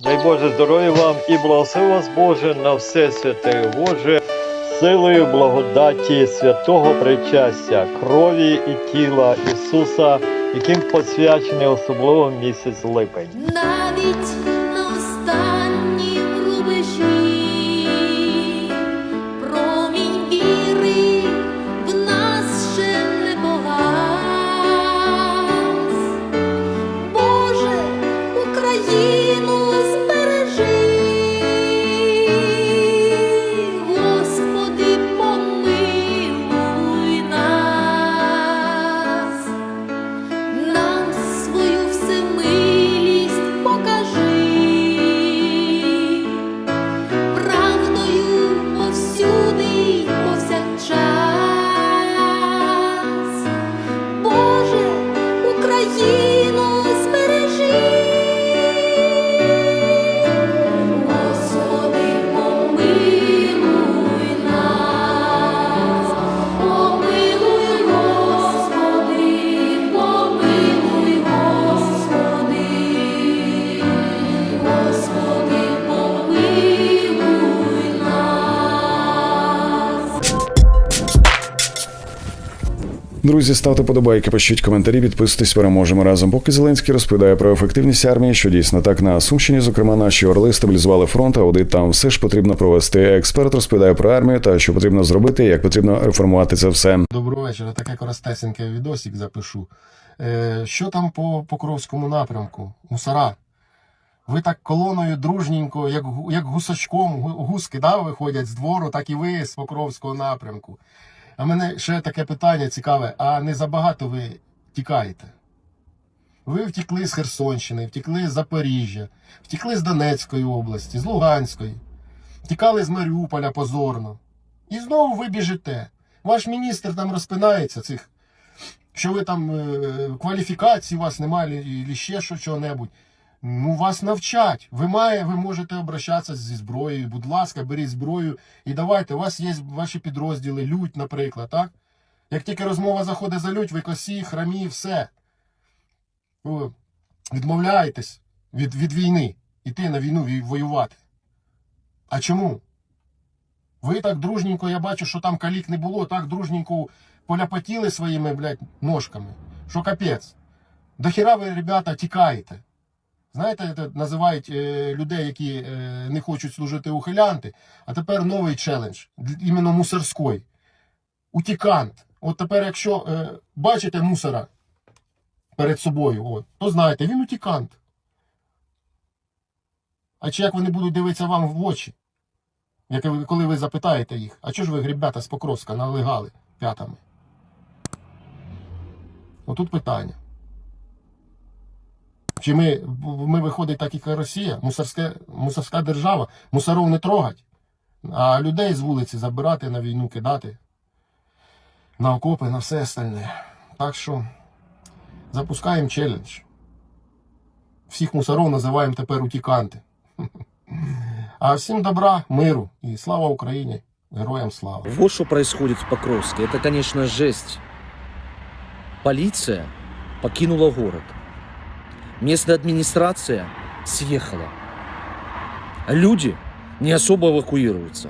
Дай Боже здоров'я вам і благослови вас Боже на все святе Боже, силою благодаті святого причастя, крові і тіла Ісуса, яким посвячений особливо місяць липень. Друзі, ставте подобайки, пишіть коментарі, підписуйтесь, переможемо разом. Поки Зеленський розповідає про ефективність армії, що дійсно так на Сумщині, зокрема, наші орли стабілізували фронт, а аудит там все ж потрібно провести. Експерт розповідає про армію та що потрібно зробити, як потрібно реформувати це все. Доброго вечора. Таке коротесеньке відосик запишу. Е, що там по Покровському напрямку? Мусора. Ви так колоною дружненько, як, як гусачком, гуски да, виходять з двору, так і ви з Покровського напрямку. А мене ще таке питання цікаве: а не забагато ви тікаєте? Ви втекли з Херсонщини, втекли з Запоріжжя, втекли з Донецької області, з Луганської, втікали з Маріуполя позорно. І знову ви біжите. Ваш міністр там розпинається цих, що ви там е, кваліфікації у вас немає, і ще що чого-небудь. Ну, вас навчать. Ви має, ви можете обращатися зі зброєю. Будь ласка, беріть зброю і давайте. У вас є ваші підрозділи, лють, наприклад, так? Як тільки розмова заходить за лють, ви косі, храмі, все. Відмовляєтесь від, від війни, іти на війну вій- воювати. А чому? Ви так дружненько, я бачу, що там калік не було, так дружненько поляпотіли своїми, блядь, ножками. Що капець. До хіра ви, ребята, тікаєте. Знаєте, це називають е, людей, які е, не хочуть служити ухилянти, а тепер новий челендж, іменно мусорський. Утікант. От тепер, якщо е, бачите мусора перед собою, от, то знаєте, він утікант. А чи як вони будуть дивитися вам в очі? Як коли ви запитаєте їх, а чого ж ви, ребята, з Покровська налегали п'ятами? Отут питання. Чи ми, ми виходить так, як Росія, мусорська, мусорська держава, мусоров не трогать, а людей з вулиці забирати на війну, кидати на окопи, на все остальне. Так що запускаємо челендж. Всіх мусоров називаємо тепер утіканти. А всім добра, миру і слава Україні! Героям слава! Вот что происходит в Покровске. Это, конечно, жесть. Полиция покинула город. Местная администрация съехала. Люди не особо эвакуируются.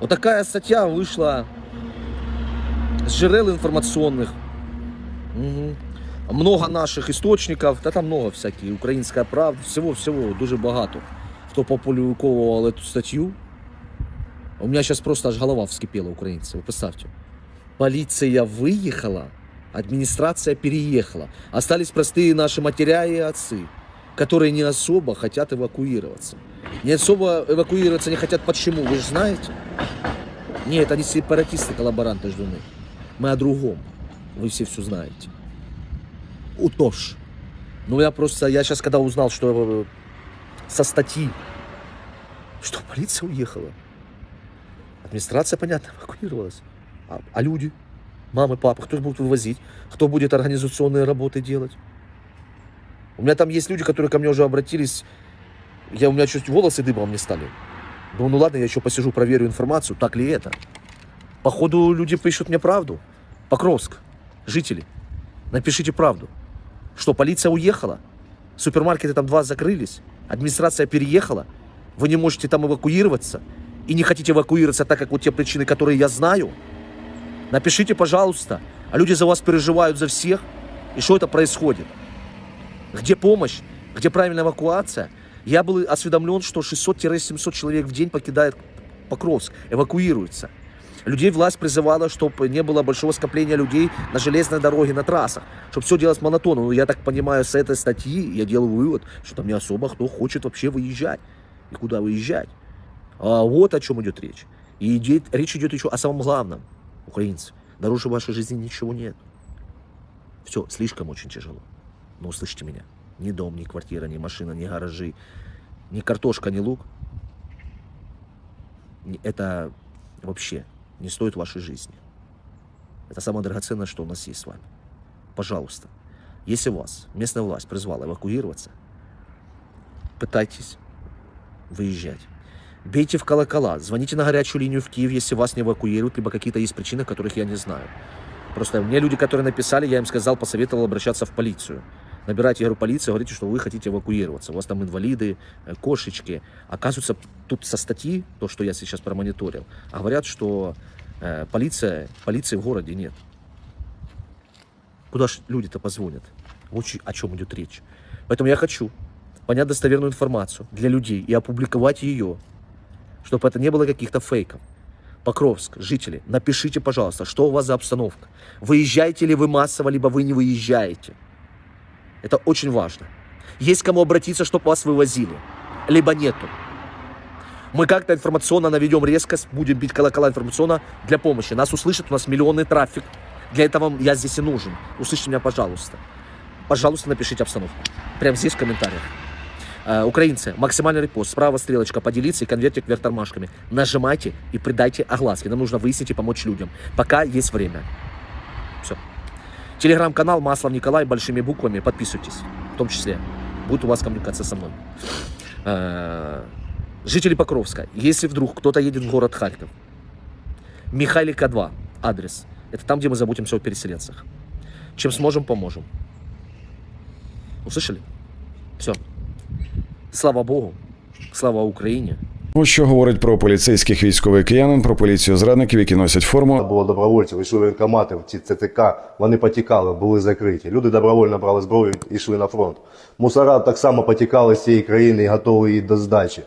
Вот такая статья вышла с жирел информационных. Мгм. Много наших источников, да там много всяких, Українська правда, всего-всего, дуже багато. Хто популяризовував эту статтю, у меня сейчас просто аж голова вскипела, украинцы. Вы представьте. Полиция выехала, администрация переехала. Остались простые наши матеря и отцы, которые не особо хотят эвакуироваться. Не особо эвакуироваться не хотят почему, вы же знаете? Нет, они сепаратисты, коллаборанты ждуны. Мы о другом. Вы все все знаете. Утош. Ну я просто, я сейчас когда узнал, что э, со статьи, что полиция уехала, Администрация, понятно, эвакуировалась. А, а люди? Мамы, папы, кто будет вывозить? Кто будет организационные работы делать? У меня там есть люди, которые ко мне уже обратились. Я, у меня чуть волосы дыбом не стали. Ну, ну ладно, я еще посижу, проверю информацию, так ли это. Походу, люди пишут мне правду. Покровск, жители, напишите правду. Что, полиция уехала? Супермаркеты там два закрылись, администрация переехала, вы не можете там эвакуироваться и не хотите эвакуироваться так, как вот те причины, которые я знаю. Напишите, пожалуйста. А люди за вас переживают за всех. И что это происходит? Где помощь? Где правильная эвакуация? Я был осведомлен, что 600-700 человек в день покидает Покровск, эвакуируется. Людей власть призывала, чтобы не было большого скопления людей на железной дороге, на трассах, чтобы все делалось монотонно. Но я так понимаю, с этой статьи я делаю вывод, что там не особо кто хочет вообще выезжать. И куда выезжать. А вот о чем идет речь. И идет, речь идет еще о самом главном. Украинцы, дороже вашей жизни ничего нет. Все, слишком очень тяжело. Но услышьте меня. Ни дом, ни квартира, ни машина, ни гаражи, ни картошка, ни лук. Это вообще не стоит вашей жизни. Это самое драгоценное, что у нас есть с вами. Пожалуйста, если вас местная власть призвала эвакуироваться, пытайтесь выезжать. Бейте в колокола, звоните на горячую линию в Киев, если вас не эвакуируют, либо какие-то есть причины, которых я не знаю. Просто мне люди, которые написали, я им сказал, посоветовал обращаться в полицию. Набирайте, я говорю, полицию, говорите, что вы хотите эвакуироваться. У вас там инвалиды, э, кошечки. Оказывается, тут со статьи, то, что я сейчас промониторил, а говорят, что э, полиция, полиции в городе нет. Куда ж люди-то позвонят? Вот о чем идет речь. Поэтому я хочу понять достоверную информацию для людей и опубликовать ее, чтобы это не было каких-то фейков. Покровск, жители, напишите, пожалуйста, что у вас за обстановка. Выезжаете ли вы массово, либо вы не выезжаете. Это очень важно. Есть кому обратиться, чтобы вас вывозили, либо нету. Мы как-то информационно наведем резкость, будем бить колокола информационно для помощи. Нас услышат, у нас миллионный трафик. Для этого я здесь и нужен. Услышьте меня, пожалуйста. Пожалуйста, напишите обстановку. Прямо здесь в комментариях. Э, украинцы, максимальный репост, справа стрелочка, поделиться и конвертик вверх тормашками. Нажимайте и придайте огласки. Нам нужно выяснить и помочь людям. Пока есть время. Все. Телеграм-канал Маслов Николай большими буквами. Подписывайтесь. В том числе. Будет у вас коммуникация со мной. Э, Жители Покровска, если вдруг кто-то едет в город Харьков, Михайлика 2, адрес. Это там, где мы заботимся о переселенцах. Чем сможем, поможем. Услышали? Все. Слава Богу. Слава Україні. Ось що говорить про поліцейських військових киянин, про поліцію зрадників, які носять форму. було добровольців, йшли воєнкомати, в ці ЦТК, вони потікали, були закриті. Люди добровольно брали зброю і йшли на фронт. Мусора так само потікали з цієї країни і готові її до здачі.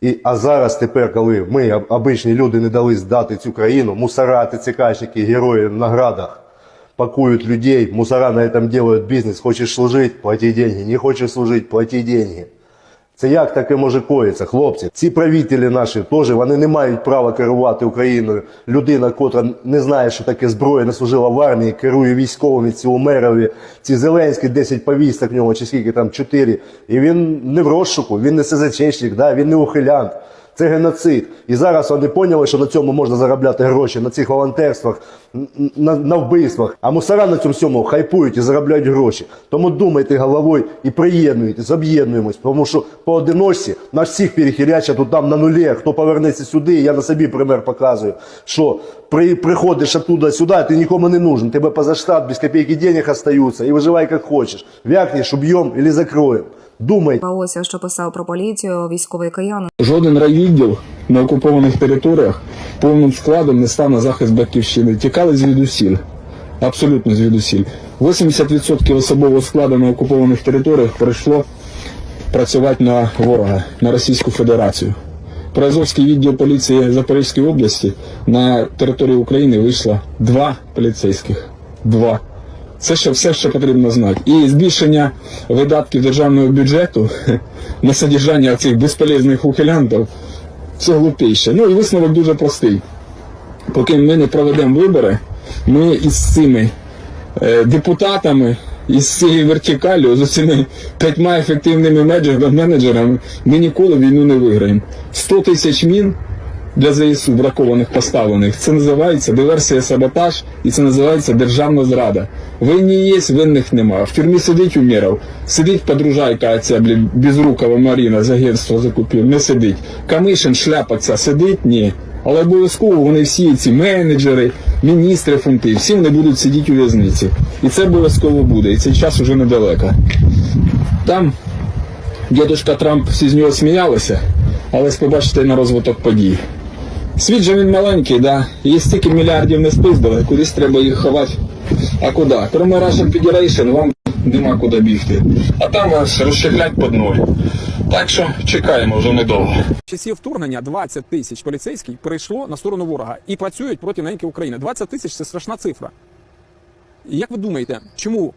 І, а зараз тепер, коли ми, обичні люди, не дали здати цю країну, мусора, ТЦКшники, герої в наградах пакують людей, мусора на этом делают бізнес. Хочеш служити, плати деньги, не хочеш служити, плати деньги. Це як таке може коїться, хлопці? Ці правителі наші теж вони не мають права керувати Україною. Людина, котра не знає, що таке зброя, не служила в армії, керує військовими, ці умерові, ці Зеленські 10 повісток в нього, чи скільки там 4. І він не в розшуку, він не СЗЧник, да, він не ухилянт. Це геноцид. І зараз вони поняли, що на цьому можна заробляти гроші, на цих волонтерствах, на, на вбивствах. А мусора на цьому всьому хайпують і заробляють гроші. Тому думайте головою і приєднуйтесь, об'єднуємось. Тому що поодиночці нас всіх перехилячать тут там на нулі. Хто повернеться сюди, я на собі пример показую, що при, приходиш оттуда сюди, ти нікому не нужен. Тебе поза штат, без копійки денег остаються і виживай як хочеш. Вякнеш, уб'єм або закроємо. Думай. Ось що писав про поліцію військовий киянин. Жоден райвідділ на окупованих територіях повним складом не став на захист батьківщини. Тікали звідусіль. Абсолютно звідусіль. 80% особового складу на окупованих територіях прийшло працювати на ворога, на Російську Федерацію. Приазовський відділ поліції Запорізької області на території України вийшло два поліцейських. Два. Це ще все, що потрібно знати. І збільшення видатків державного бюджету на содержання цих безполезних ухилянтів це глупіше. Ну і висновок дуже простий. Поки ми не проведемо вибори, ми із цими е, депутатами, із цією вертикаллю, з цими п'ятьма ефективними менеджерами, ми ніколи війну не виграємо. 100 тисяч мін для ЗСУ бракованих поставлених. Це називається диверсія саботаж і це називається державна зрада. Винні є, винних нема. В тюрмі сидить Умєров, сидить подружайка ця блін, безрукова Маріна з агентства закупів, не сидить. Камишин, шляпа ця сидить? Ні. Але обов'язково вони всі, ці менеджери, міністри фунти, всі вони будуть сидіти у в'язниці. І це обов'язково буде. І цей час уже недалеко. Там дідушка Трамп всі з нього сміялися, але побачите на розвиток подій. Світ же він маленький, да. Є стільки мільярдів не спиздили, кудись треба їх ховати. А куди? Кроме Russian Federation вам нема куди бігти. А там вас розщеплять під ноги. Так що чекаємо вже недовго. часів вторгнення 20 тисяч поліцейських перейшло на сторону ворога і працюють проти неньки України. 20 тисяч це страшна цифра. Як ви думаєте, чому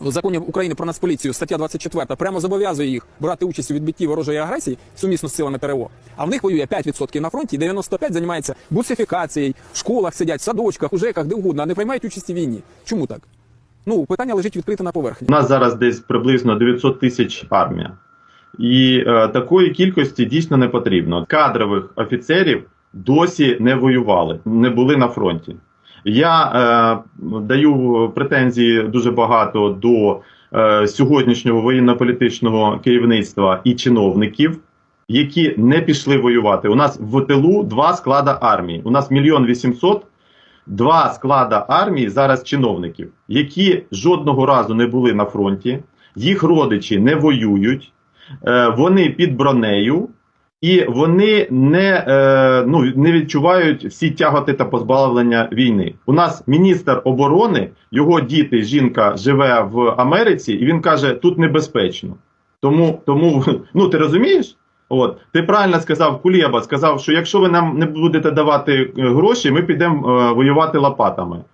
в законі України про нацполіцію стаття 24 прямо зобов'язує їх брати участь у відбитті ворожої агресії сумісно з силами ТРО, а в них воює 5% на фронті, і 95% займається буцифікацією, в школах сидять, в садочках, у ЖЕКах, де угодно, а не приймають участь у війні. Чому так? Ну, питання лежить відкрите на поверхні. У нас зараз десь приблизно 900 тисяч армія. І е, такої кількості дійсно не потрібно. Кадрових офіцерів досі не воювали, не були на фронті. Я е, даю претензії дуже багато до е, сьогоднішнього воєнно-політичного керівництва і чиновників, які не пішли воювати. У нас в тилу два склада армії. У нас мільйон вісімсот два склада армії зараз чиновників, які жодного разу не були на фронті, їх родичі не воюють, е, вони під бронею. І вони не, е, ну, не відчувають всі тяготи та позбавлення війни. У нас міністр оборони, його діти, жінка живе в Америці, і він каже, тут небезпечно. Тому, тому ну ти розумієш? От ти правильно сказав, Кулєба сказав, що якщо ви нам не будете давати е, гроші, ми підемо е, воювати лопатами.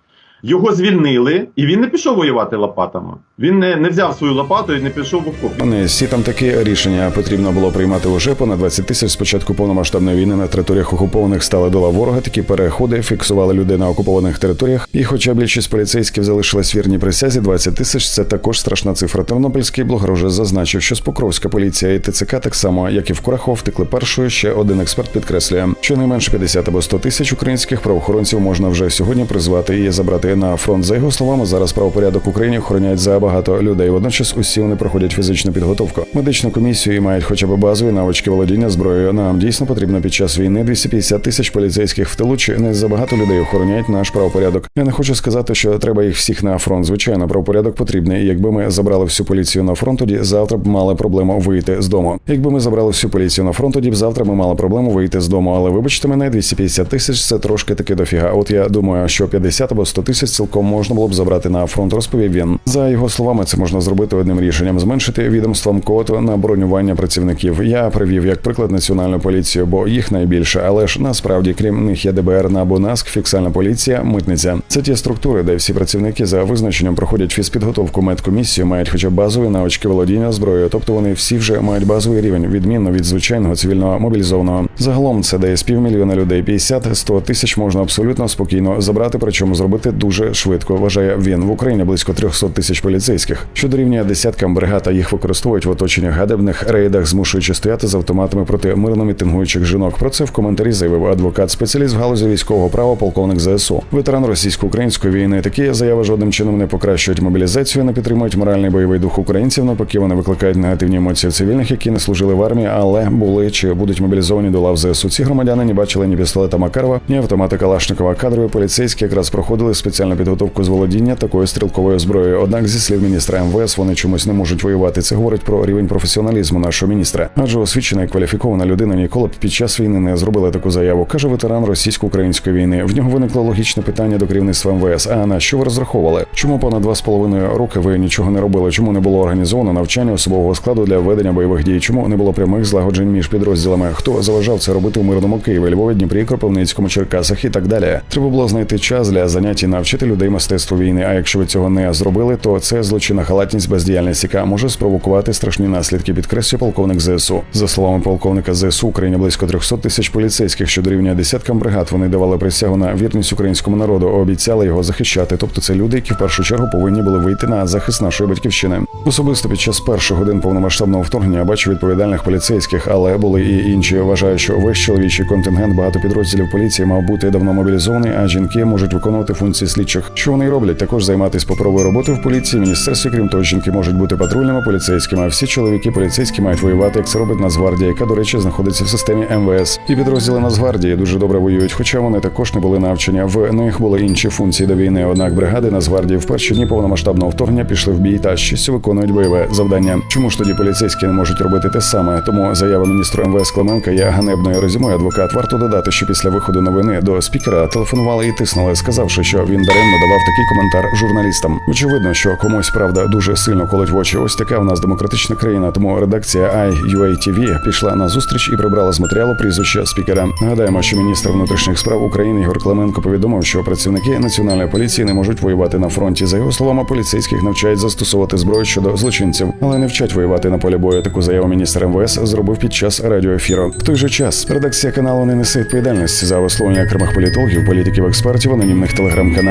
Його звільнили, і він не пішов воювати лопатами. Він не, не взяв свою лопату і не пішов в окоп. Не всі там такі рішення потрібно було приймати уже понад 20 тисяч з початку повномасштабної війни на територіях окупованих стали до лав ворога. Такі переходи фіксували людей на окупованих територіях. І, хоча більшість поліцейських залишилась вірні присязі, 20 тисяч це також страшна цифра. Тернопільський блогер вже зазначив, що з Покровська поліція і ТЦК так само, як і в Курахов, втекли першою. Ще один експерт підкреслює, що не менше 50 або 100 тисяч українських правоохоронців можна вже сьогодні призвати і забрати на фронт. За його словами, зараз правопорядок Україні охороняють забагато людей. Водночас усі вони проходять фізичну підготовку, медичну комісію і мають хоча б базові навички володіння зброєю. Нам дійсно потрібно під час війни 250 тисяч поліцейських в тилу чи не забагато людей охороняють наш правопорядок. Я не хочу сказати, що треба їх всіх на фронт. Звичайно, правопорядок потрібний. І якби ми забрали всю поліцію на фронт, тоді завтра б мали проблему вийти з дому. Якби ми забрали всю поліцію на фронт, тоді б завтра ми мали проблему вийти з дому. Але вибачте мене, 250 тисяч це трошки таки дофіга. От я думаю, що 50 або 100 тисяч цілком можна було б забрати на фронт. Розповів він. За його словами, це можна зробити одним рішенням: зменшити відомствам квоту на бронювання працівників. Я привів як приклад національну поліцію, бо їх найбільше. Але ж насправді, крім них, є ДБР, НАБУ, НАСК, фіксальна поліція, митниця. Це ті структури, де всі працівники за визначенням проходять фізпідготовку медкомісію, мають хоча б базові навички володіння зброєю. Тобто вони всі вже мають базовий рівень, відмінно від звичайного цивільного мобілізованого. Загалом це з півмільйона людей 50-100 тисяч можна абсолютно спокійно забрати, причому зробити дуже швидко. Вважає він в Україні близько 300 тисяч поліцейських, що дорівнює десяткам бригад, а їх використовують в оточенні гадебних рейдах, змушуючи стояти з автоматами проти мирно мітингуючих жінок. Про це в коментарі заявив адвокат, спеціаліст в галузі військового права, полковник ЗСУ, ветеран російсько-української війни. Такі заяви жодним чином не покращують мобілізацію, не підтримують моральний бойовий дух українців. Навпаки, вони викликають негативні емоції цивільних, які не служили в армії, але були чи будуть мобілізовані до лав ЗСУ. Ці громадяни не бачили ні пістолета Макарова, ні автомата Калашникова. Кадрові поліцейські якраз проходили спеціальну підготовку з володіння такою стрілковою зброєю. Однак, зі слів міністра МВС, вони чомусь не можуть воювати. Це говорить про рівень професіоналізму нашого міністра. Адже освічена і кваліфікована людина ніколи б під час війни не зробила таку заяву. каже ветеран російсько-української війни. В нього виникло логічне питання до керівництва МВС. А на що ви розраховували? Чому понад два з половиною роки ви нічого не робили? Чому не було організовано навчання особового складу для ведення бойових дій? Чому не було прямих злагоджень між підрозділами? Хто заважав це робити в мирному Києві, Львові, Дніпрі, Кропивницькому, Черкасах і так далі? Треба було знайти час для занять і навчити людей мистецтву війни. А якщо ви цього не зробили, то це злочинна халатність бездіяльність, яка може спровокувати страшні наслідки. Підкреслює полковник ЗСУ. За словами полковника ЗСУ, Україні близько 300 тисяч поліцейських, що дорівнює десяткам бригад. Вони давали присягу на вірність українському народу, обіцяли його захищати. Тобто, це люди, які в першу чергу повинні були вийти на захист нашої батьківщини. Особисто під час перших годин повномасштабного вторгнення я бачу відповідальних поліцейських, але були і інші. Вважаю, що весь чоловічий контингент багато підрозділів поліції мав бути давно мобілізований, а жінки можуть виконувати функції слідчих. Що вони роблять? Також займатися паперовою роботою в поліції, міністерстві. Крім того, жінки можуть бути патрульними поліцейськими. А всі чоловіки поліцейські мають воювати, як це робить Нацгвардія, яка, до речі, знаходиться в системі МВС. І підрозділи Нацгвардії дуже добре воюють, хоча вони також не були навчені. В них були інші функції до війни. Однак бригади Нацгвардії в перші дні повномасштабного вторгнення пішли в бій та щастя виконують бойове завдання. Чому ж тоді поліцейські не можуть робити те саме? Тому заява міністру МВС Клименка є ганебною резюмою. Адвокат варто додати, що після виходу новини до спікера телефонували і тиснули, сказавши, що він даремно давав такий коментар журналістам. Очевидно, що комусь правда дуже сильно колить в очі. Ось така в нас демократична країна. Тому редакція iUATV пішла на зустріч і прибрала з матеріалу прізвище спікера. Нагадаємо, що міністр внутрішніх справ України Ігор Клименко повідомив, що працівники національної поліції не можуть воювати на фронті. За його словами, поліцейських навчають застосовувати зброю щодо злочинців, але не вчать воювати на полі бою. Таку заяву міністр МВС зробив під час радіоефіру. В той же час редакція каналу не несе відповідальності за висловлення окремих політологів, політиків, експертів, анонімних телеграм-каналів.